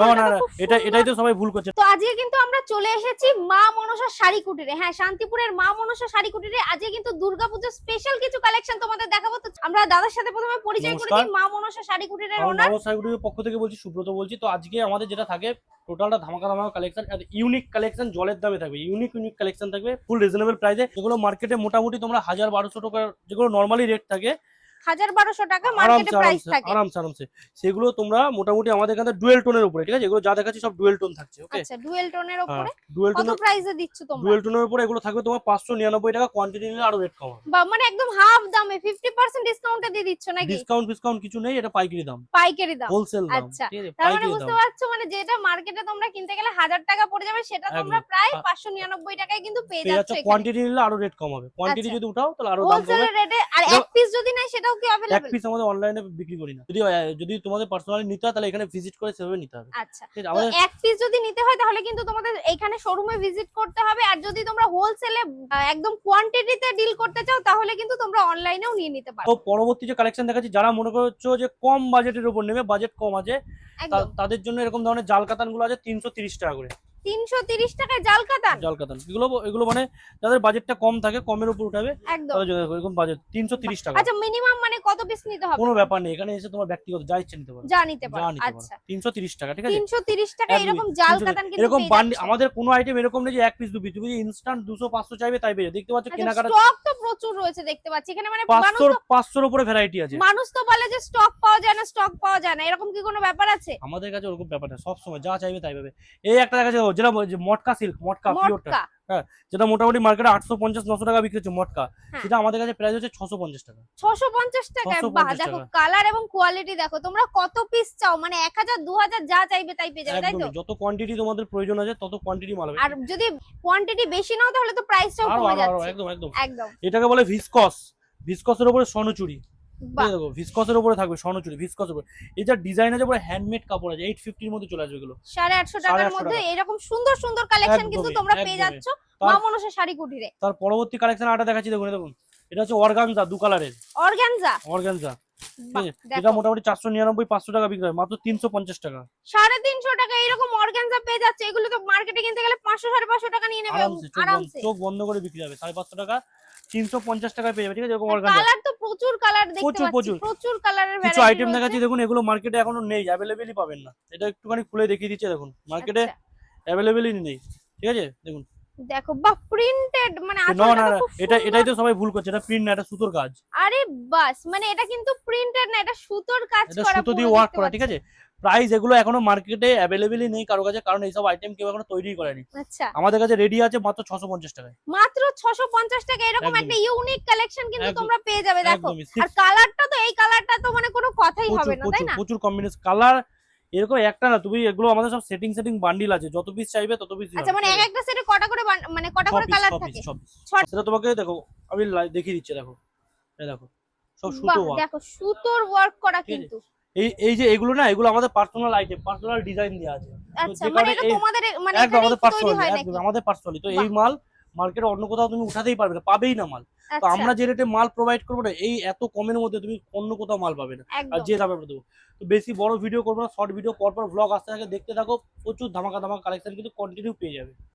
না না না এটা এটাই তো সবাই ভুল করছে। তো আজকে কিন্তু আমরা চলে এসেছি মা মনসা শাড়ি কুটিরে। হ্যাঁ শান্তিপুরের মা মনসা শাড়ি কুটিরে। আজকে কিন্তু দুর্গাপুজোর স্পেশাল কিছু কালেকশন তোমাদের দেখাবো। তো আমরা দাদার সাথে প্রথমে পরিচয় করে দিই মা মনসা শাড়ি কুটিরের পক্ষ থেকে বলছি সুব্রত বলছি। তো আজকে আমাদের যেটা থাকে টোটালটা ধামাকা ধামাকা কালেকশন আর ইউনিক কালেকশন জলের দামে থাকবে। ইউনিক ইউনিক কালেকশন থাকবে ফুল রিজনেবল প্রাইসে যেগুলো মার্কেটে মোটামুটি তোমরা হাজার বারোশো টাকা যেগুলো নর্মালি রেট থাকে হাজার বারোশো টাকা মার্কেটে প্রাইস থাকে। আরামসে আরামসে। সেগুলো তোমরা মোটামুটি আমাদের এখানে ডুয়েল টোনের উপরে ঠিক আছে? এগুলো যা দেখাচ্ছি সব ডুয়েল টোন থাকছে ওকে আচ্ছা ডুয়েল টোনের হ্যাঁ উপরে। ডুয়েল কত প্রাইসে দিচ্ছ তোমরা? ডুয়েল টোনের উপরে এগুলো থাকবে তোমার পাঁচশো নিরানব্বই টাকা কোয়ান্টিটি নিলে আরও রেট কম হবে। বা মানে একদম হাফ দামে ফিফটি পার্সেন্ট ডিসকাউন্টে দিয়ে দিচ্ছ নাকি? ডিসকাউন্ট ফিসকাউন্ট কিছু নেই এটা পাইকারি দাম। পাইকারি দাম। হোলসেল দাম আচ্ছা, তার মানে বুঝতে পারছ মানে যেটা মার্কেটে তোমরা কিনতে গেলে টাকা পড়ে যাবে সেটা তোমরা প্রায় আ- পাঁচশো নিরানব্বই টাকায় কিন্তু পেয়ে যাচ্ছ কোয়ান্টিটি নিলে আরও রেট কম হবে। কোয়ান্টিটি আচ্ছা। যদি উঠাও তাহলে আরও দাম হোলসেলের রেটে আর এক পিস যদি নেয় সেটাও কি এক পিস আমাদের অনলাইনে বিক্রি করি না। যদি যদি তোমাদের পার্সোনালি নিতে হয় তাহলে এখানে ভিজিট করে সেভাবে নিতে হবে। আচ্ছা। তো এক পিস যদি নিতে হয় তাহলে কিন্তু তোমাদের এখানে শোরুমে ভিজিট করতে হবে। আর যদি তোমরা হোলসেলে একদম কোয়ান্টিটিতে ডিল করতে চাও তাহলে কিন্তু তোমরা অনলাইনেও নিয়ে নিতে পারো। তো পরবর্তী যে কালেকশন দেখাচ্ছি যারা মনে করছ যে কম বাজেটের উপর নেবে বাজেট কম আছে তাদের জন্য এরকম ধরনের জাল কাতানগুলো আছে তিনশো তিরিশ টাকা করে। তিনশো তিরিশ টাকায় জাল কাতান জাল কাতান এগুলো এগুলো মানে যাদের বাজেটটা কম থাকে কমের উপর উঠাবে একদম। এরকম বাজেট তিনশো তিরিশ টাকা। আচ্ছা মিনিমাম মানে কত পিস নিতে হবে? কোনো ব্যাপার নেই এখানে এসে তোমার ব্যক্তিগত যা ইচ্ছে নিতে পারো। যা নিতে পারো আচ্ছা। তিনশো তিরিশ টাকা ঠিক আছে? তিনশো তিরিশ টাকা এরকম জাল কাতান কিন্তু এরকম আমাদের কোনো আইটেম এরকম নেই যে এক পিস দু পিস তুমি ইনস্ট্যান্ট দুশো পাঁচশো চাইবে তাই পেয়ে দেখতে পাচ্ছ আচ্ছা কেনাকাটা স্টক তো প্রচুর রয়েছে দেখতে পাচ্ছি। এখানে মানে মানুষ পাঁচশোর তো পাঁচশোর উপরে ভ্যারাইটি আছে। মানুষ তো বলে যে স্টক পাওয়া যায় না স্টক পাওয়া যায় না। এরকম কি কোনো ব্যাপার আছে? আমাদের কাছে ওরকম ব্যাপার না সবসময় যা চাইবে তাই পাবে। এই একটা দেখা যাচ্ছে যেটা মটকা সিল্ক মটকা পিওরটা মটকা? যেটা মোটামুটি মার্কেটে আটশো পঞ্চাশ নশো টাকা বিক্রি হচ্ছে মটকা। হ্যাঁ। সেটা আমাদের কাছে প্রাইস হচ্ছে ছশো পঞ্চাশ টাকা। ছশো পঞ্চাশ টাকায় 650 বাহ দেখো টাকা। কালার এবং কোয়ালিটি দেখো তোমরা কত পিস চাও? মানে এক হাজার দু হাজার যা চাইবে তাই পেয়ে যাবে তাই তো? যত কোয়ান্টিটি তোমাদের প্রয়োজন আছে তত কোয়ান্টিটি মাল আর যদি কোয়ান্টিটি বেশি নাও তাহলে তো প্রাইসটাও কমে যাচ্ছে। একদম একদম। একদম। এটাকে বলে ভিসকস ভিসকসের উপরে স্বর্ণচুরি। বাহ দেখো ভিসকসের উপরে থাকবে স্বর্ণচুরি ভিসকসের উপরে। এটা ডিজাইন আছে পুরো হ্যান্ডমেড কাপড় আছে এইট ফিফটির মধ্যে চলে আসবে এগুলো। সাড়ে আটশো সাড়ে টাকার মধ্যে এরকম সুন্দর সুন্দর কালেকশন কিন্তু তোমরা পেয়ে যাচ্ছ শাড়ি কুটিরে। তার পরবর্তী কালেকশন আটা দেখাচ্ছি দেখুন দেখুন। এটা হচ্ছে অর্গানজা দু কালারের অর্গানজা অর্গানজা এটা মোটামুটি চারশো নিরানব্বই পাঁচশো টাকা বিক্রি হয় মাত্র তিনশো পঞ্চাশ টাকা। সাড়ে তিনশো টাকা এরকম অর্গানজা পেয়ে যাচ্ছে। এগুলো তো মার্কেটে কিনতে গেলে পাঁচশো সাড়ে পাঁচশো টাকা নিয়ে নেবে আরামসে চোখ বন্ধ- আরামসে। চোখ বন্ধ করে বিক্রি হবে সাড়ে পাঁচশো টাকা তিনশো পঞ্চাশ টাকায় পেয়ে যাবে ঠিক আছে? এরকম অর্গানজা কালার তো প্রচুর কালার দেখতে পাচ্ছি প্রচুর। কালারের কিছু আইটেম দেখাচ্ছি দেখুন এগুলো মার্কেটে এখনও নেই अवेलेबलই পাবেন না। এটা একটুখানি খুলে দেখিয়ে দিচ্ছে দেখুন মার্কেটে अवेलेबलই অ্যাভেলেবেলই নেই ঠিক আছে? দেখুন। দেখো বা প্রিন্টেড মানে এটা এটাই তো সবাই ভুল করছে এটা প্রিন্ট না এটা সুতোর কাজ। আরে বাস মানে এটা কিন্তু প্রিন্টেড না এটা সুতোর কাজ এটা সুতো দিয়ে ওয়ার্ক করা ঠিক আছে? প্রাইস এগুলো এখনও মার্কেটে অ্যাভেলেবেলই নেই কারও কাছে কারণ এইসব আইটেম কেউ এখনও তৈরি করেনি। আচ্ছা। আমাদের কাছে রেডি আছে মাত্র ছশো পঞ্চাশ টাকায়। মাত্র 650 টাকা এরকম একটা ইউনিক কালেকশন কিন্তু তোমরা পেয়ে যাবে দেখো। আর কালারটা তো এই কালারটা তো মানে কোনো কথাই হবে না তাই না? প্রচুর কম্বিনেশন কালার এরকম একটা না তুমি এগুলো আমাদের সব সেটিং সেটিং বান্ডিল আছে। যত পিস চাইবে তত পিস আচ্ছা মানে এক একটা সেটে কটা করে মানে কটা করে কালার থাকে? সেটা তোমাকে দেখো আমি দেখিয়ে দিচ্ছি দেখো। এই দেখো সব সুতো দেখো সুতোর ওয়ার্ক করা কিন্তু। এই এই যে এগুলো না এগুলো আমাদের পার্সোনাল আইটেম পার্সোনাল ডিজাইন দেওয়া আছে। আচ্ছা মানে এই- মানে একদম আমাদের পার্সোনালি একদম আমাদের পার্সোনালি তো এই মাল মার্কেটে অন্য কোথাও তুমি উঠাতেই পারবে না পাবেই না মাল। তো আচ্ছা। আমরা যে রেটে মাল প্রোভাইড করব না এই এত কমের মধ্যে তুমি অন্য কোথাও মাল পাবে না। আর যে দামে আমরা দেবো। তো বেশি বড় ভিডিও করব না শর্ট ভিডিও পর পর ভ্লগ আসতে থাকে দেখতে থাকো প্রচুর ধামাকা ধামাকা কালেকশন কিন্তু কন্টিনিউ পেয়ে যাবে।